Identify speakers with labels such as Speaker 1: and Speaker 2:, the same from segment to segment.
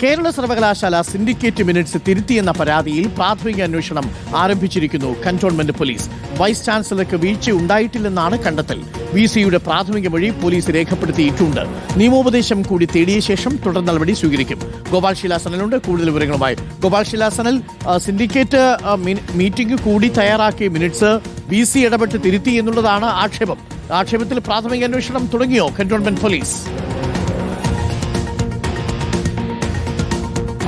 Speaker 1: കേരള സർവകലാശാല syndicate minutes തിരുത്തിയെന്ന പരാതിയിൽ പ്രാഥമിക അന്വേഷണം ആരംഭിച്ചിരിക്കുന്നു. Cantonment police. വൈസ് ചാൻസലർക്ക് വീഴ്ച ഉണ്ടായിട്ടില്ലെന്നാണ് കണ്ടെത്തൽ. വി സിയുടെ പ്രാഥമിക മൊഴി പോലീസ് രേഖപ്പെടുത്തിയിട്ടുണ്ട്. നിയമോപദേശം കൂടി തേടിയ ശേഷം തുടർ നടപടി സ്വീകരിക്കും. ഗോപാൽ ശിലാസനലുണ്ട് കൂടുതൽ വിവരങ്ങളുമായി. ഗോപാൽ ശിലാസനൽ സിൻഡിക്കേറ്റ് മീറ്റിംഗ് കൂടി തയ്യാറാക്കിയ മിനിറ്റ്സ് വി സി ഇടപെട്ട് തിരുത്തി എന്നുള്ളതാണ് ആക്ഷേപം. ആക്ഷേപത്തിൽ പ്രാഥമിക അന്വേഷണം തുടങ്ങിയോ കന്റോൺമെന്റ് പോലീസ്?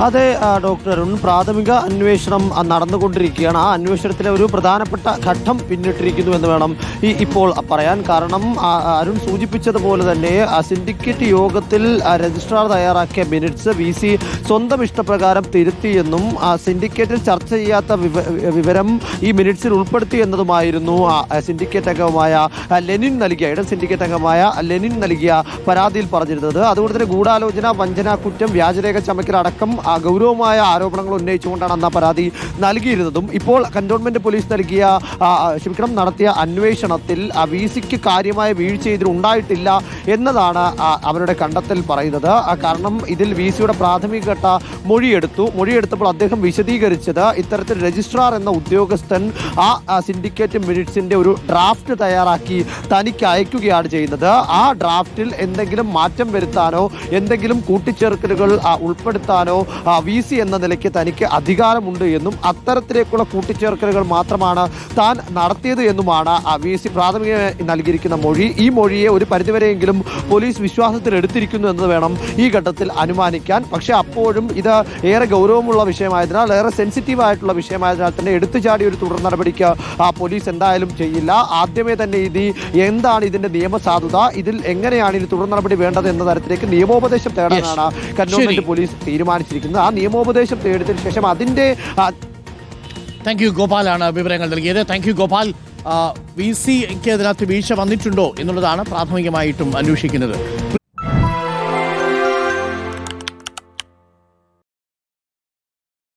Speaker 2: അതെ ഡോക്ടർ അരുൺ. പ്രാഥമിക അന്വേഷണം നടന്നുകൊണ്ടിരിക്കുകയാണ്. ആ അന്വേഷണത്തിലെ ഒരു പ്രധാനപ്പെട്ട ഘട്ടം പിന്നിട്ടിരിക്കുന്നു എന്ന് വേണം ഈ ഇപ്പോൾ പറയാൻ. കാരണം അരുൺ സൂചിപ്പിച്ചതുപോലെ തന്നെ സിൻഡിക്കേറ്റ് യോഗത്തിൽ രജിസ്ട്രാർ തയ്യാറാക്കിയ മിനിറ്റ്സ് വി സി സ്വന്തം ഇഷ്ടപ്രകാരം തിരുത്തിയെന്നും സിൻഡിക്കേറ്റിൽ ചർച്ച ചെയ്യാത്ത വിവരം ഈ മിനിറ്റ്സിൽ ഉൾപ്പെടുത്തി എന്നതുമായിരുന്നു. സിൻഡിക്കേറ്റ് അംഗമായ ലെനിൻ നൽകിയ ഇടം സിൻഡിക്കേറ്റ് അംഗമായ ലെനിൻ നൽകിയ പരാതിയിൽ പറഞ്ഞിരുന്നത്. അതുകൊണ്ട് തന്നെ ഗൂഢാലോചന വഞ്ചന കുറ്റം വ്യാജരേഖ ചമക്കലടക്കം ആ, ഗൗരവമായ ആരോപണങ്ങൾ ഉന്നയിച്ചുകൊണ്ടാണ് അന്ന് പരാതി നൽകിയിരുന്നതും. ഇപ്പോൾ കന്റോൺമെന്റ് പോലീസ് നൽകിയ ക്ഷമിക്കണം നടത്തിയ അന്വേഷണത്തിൽ വി സിക്ക് കാര്യമായ വീഴ്ച ഇതിൽ ഉണ്ടായിട്ടില്ല എന്നതാണ് അവരുടെ കണ്ടെത്തൽ പറയുന്നത്. കാരണം ഇതിൽ വി സിയുടെ പ്രാഥമിക ഘട്ട മൊഴിയെടുത്തു. മൊഴിയെടുത്തപ്പോൾ അദ്ദേഹം വിശദീകരിച്ചത് ഇത്തരത്തിൽ രജിസ്ട്രാർ എന്ന ഉദ്യോഗസ്ഥൻ ആ, സിൻഡിക്കേറ്റ് മിനിറ്റ്സിന്റെ ഒരു ഡ്രാഫ്റ്റ് തയ്യാറാക്കി തനിക്ക് അയക്കുകയാണ് ചെയ്യുന്നത്. ആ ഡ്രാഫ്റ്റിൽ എന്തെങ്കിലും മാറ്റം വരുത്താനോ എന്തെങ്കിലും കൂട്ടിച്ചേർക്കലുകൾ ഉൾപ്പെടുത്താനോ വി സി എന്ന നിലയ്ക്ക് തനിക്ക് അധികാരമുണ്ട് എന്നും അത്തരത്തിലേക്കുള്ള കൂട്ടിച്ചേർക്കലുകൾ മാത്രമാണ് താൻ നടത്തിയത് എന്നുമാണ് വി സി പ്രാഥമികമായി നൽകിയിരിക്കുന്ന മൊഴി. ഈ മൊഴിയെ ഒരു പരിധിവരെയെങ്കിലും പോലീസ് വിശ്വാസത്തിൽ എടുത്തിരിക്കുന്നു എന്ന് വേണം ഈ ഘട്ടത്തിൽ അനുമാനിക്കാൻ. പക്ഷേ അപ്പോഴും ഇത് ഏറെ ഗൗരവമുള്ള വിഷയമായതിനാൽ ഏറെ സെൻസിറ്റീവ് ആയിട്ടുള്ള വിഷയമായതിനാൽ തന്നെ എടുത്തുചാടി ഒരു തുടർ നടപടിക്ക് ആ, പോലീസ് എന്തായാലും ചെയ്യില്ല. ആദ്യമേ തന്നെ ഇത് എന്താണ് ഇതിന്റെ നിയമസാധുത? ഇതിൽ എങ്ങനെയാണ് ഇനി തുടർ നടപടി വേണ്ടത് എന്ന തരത്തിലേക്ക് നിയമോപദേശം തേടാനാണ് കന്റോൺമെന്റ് പോലീസ് തീരുമാനിച്ചിരിക്കുന്നത്. ആ നിയമോപദേശം തേടിയതിനു ശേഷം അതിന്റെ ആ,
Speaker 1: താങ്ക് യു ഗോപാലാണ് വിവരങ്ങൾ നൽകിയത്. Thank you Gopal. വി സിക്ക് അതിനകത്ത് വീഴ്ച വന്നിട്ടുണ്ടോ എന്നുള്ളതാണ് പ്രാഥമികമായിട്ടും അന്വേഷിക്കുന്നത്.